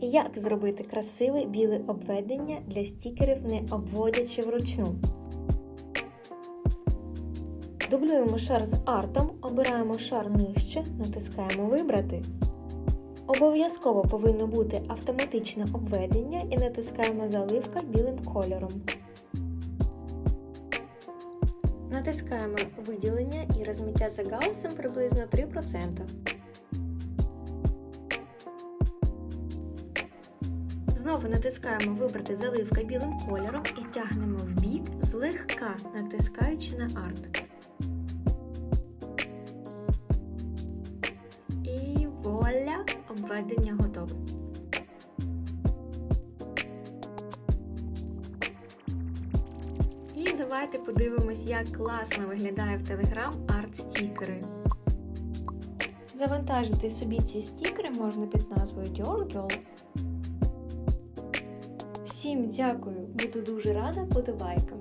Як зробити красиве біле обведення для стікерів, не обводячи вручну? Дублюємо шар з артом, обираємо шар нижче, натискаємо Вибрати. Обов'язково повинно бути автоматичне обведення і натискаємо заливка білим кольором. Натискаємо виділення і розмиття за гаусом приблизно 3%. Знову натискаємо Вибрати заливка білим кольором і тягнемо в бік, злегка натискаючи на арт. І вуаля! Обведення готове. І давайте подивимось, як класно виглядає в Telegram арт-стікери. Завантажити собі ці стікери можна під назвою Your Girl. Всім дякую, буду дуже рада подобайкам.